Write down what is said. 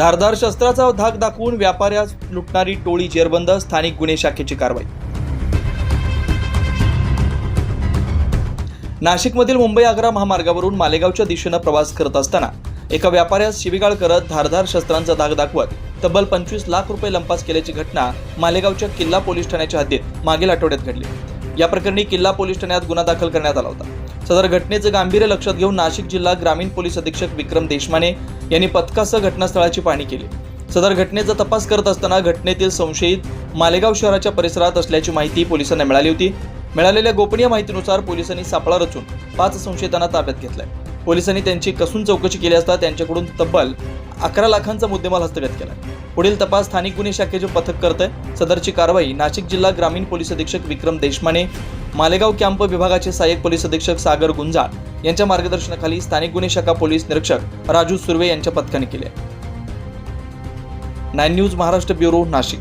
धारदार शस्त्राचा धाक दाखवून व्यापाऱ्यास लुटणारी टोळी जेरबंद स्थानिक गुन्हे शाखेची कारवाई. नाशिकमधील मुंबई आग्रा महामार्गावरून मालेगावच्या दिशेनं प्रवास करत असताना एका व्यापाऱ्यास शिवीगाळ करत धारधार शस्त्रांचा धाक दाखवत तब्बल पंचवीस लाख रुपये लंपास केल्याची घटना मालेगावच्या किल्ला पोलीस ठाण्याच्या हद्दीत मागील आठवड्यात घडली. या प्रकरणी किल्ला पोलीस ठाण्यात गुन्हा दाखल करण्यात आला होता. सदर घटनेचं गांभीर्य लक्षात घेऊन नाशिक जिल्हा ग्रामीण पोलीस अधीक्षक विक्रम देशमाने यांनी पथकासह घटनास्थळाची पाहणी केली. सदर घटनेचा तपास करत असताना घटनेतील संशयित मालेगाव शहराच्या परिसरात असल्याची माहिती पोलिसांना मिळाली होती. मिळालेल्या गोपनीय माहितीनुसार पोलिसांनी सापळा रचून पाच संशयितांना ताब्यात घेतलाय. पोलिसांनी त्यांची कसून चौकशी केली असता त्यांच्याकडून तब्बल अकरा लाखांचा मुद्देमाल हस्तगत केला पुढील तपास स्थानिक गुन्हे शाखेचे पथक करत आहे सदरची कारवाई नाशिक जिल्हा ग्रामीण पोलीस अधीक्षक विक्रम देशमाने मालेगाव कॅम्प विभागाचे सहाय्यक पोलीस अधीक्षक सागर गुंजाळ यांच्या मार्गदर्शनाखाली स्थानिक गुन्हे शाखा पोलीस निरीक्षक राजू सुर्वे यांच्या पथकाने केले. Nine news Maharashtra bureau Nashik.